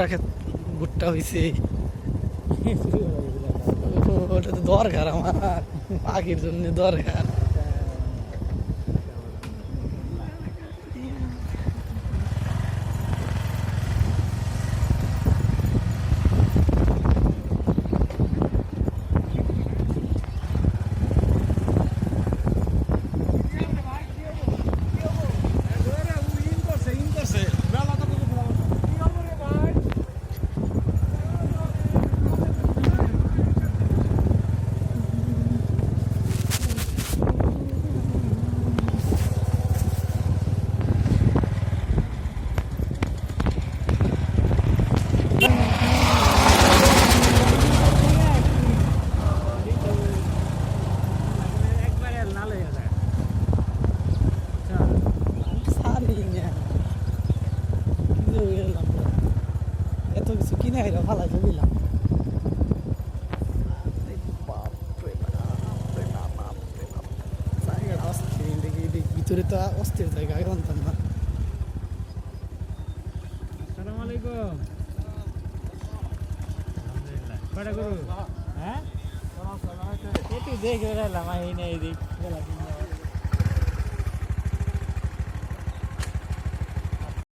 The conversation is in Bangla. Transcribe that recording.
ভুট্টা ভুট্টা হয়েছে ওটা তো দরকার আমার পাখির জন্য দরকার। বাপরে বাপ। জায়গাটা অস্থির এদিকে এদিকে ভিতরে তো অস্থির জায়গা আগে জানতাম না। আসসালামু আলাইকুম আলহামদুলিল্লাহ। কয়টা গরু? হ্যাঁ? দেখে বেড়ালাম এই না